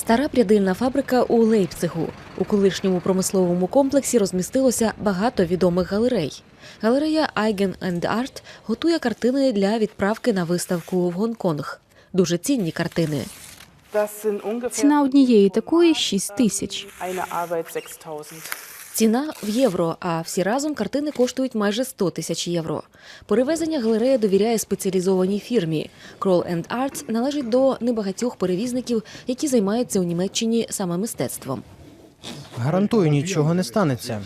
Стара прядильна фабрика у Лейпцигу. У колишньому промисловому комплексі розмістилося багато відомих галерей. Галерея Eigen and Art готує картини для відправки на виставку в Гонконг. Дуже цінні картини. Ціна однієї такої 6 тисяч. Eine Arbeit 6000. Ціна в євро, а всі разом картини коштують майже 100 тисяч євро. Перевезення галерея довіряє спеціалізованій фірмі. Kroll and Arts належить до небагатьох перевізників, які займаються у Німеччині саме мистецтвом. Гарантую, нічого не станеться.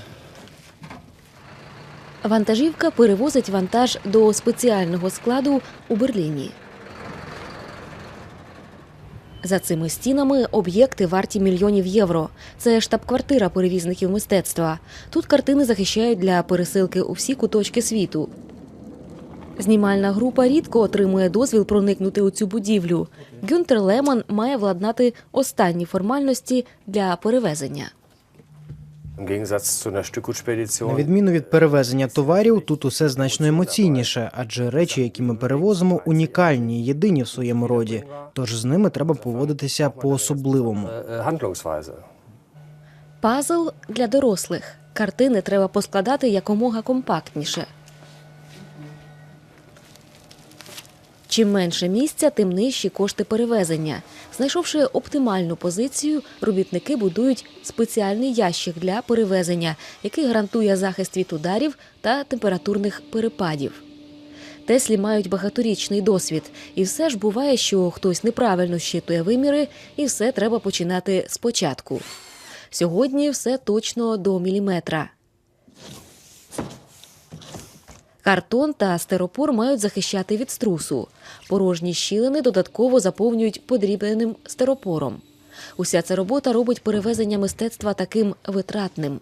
Вантажівка перевозить вантаж до спеціального складу у Берліні. За цими стінами об'єкти варті мільйонів євро. Це штаб-квартира перевізників мистецтва. Тут картини захищають для пересилки у всі куточки світу. Знімальна група рідко отримує дозвіл проникнути у цю будівлю. Гюнтер Леман має владнати останні формальності для перевезення. На відміну від перевезення товарів, тут усе значно емоційніше, адже речі, які ми перевозимо, унікальні, єдині в своєму роді. Тож з ними треба поводитися по-особливому. äh, Пазл для дорослих. Картини треба поскладати якомога компактніше. Чим менше місця, тим нижчі кошти перевезення. Знайшовши оптимальну позицію, робітники будують спеціальний ящик для перевезення, який гарантує захист від ударів та температурних перепадів. Теслі мають багаторічний досвід, і все ж буває, що хтось неправильно щитує виміри, і все треба починати спочатку. Сьогодні все точно до міліметра. Картон та стеропор мають захищати від струсу. Порожні щілини додатково заповнюють подрібненим стеропором. Уся ця робота робить перевезення мистецтва таким витратним.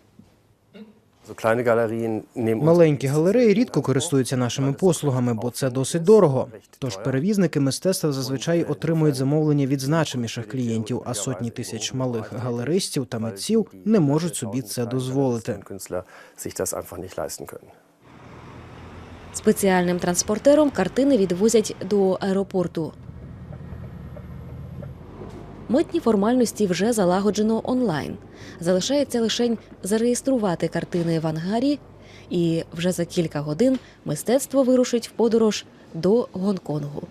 Маленькі галереї рідко користуються нашими послугами, бо це досить дорого. Тож перевізники мистецтва зазвичай отримують замовлення від значиміших клієнтів, а сотні тисяч малих галеристів та митців не можуть собі це дозволити. Спеціальним транспортером картини відвозять до аеропорту. Митні формальності вже залагоджено онлайн. Залишається лише зареєструвати картини в ангарі, і вже за кілька годин мистецтво вирушить в подорож до Гонконгу.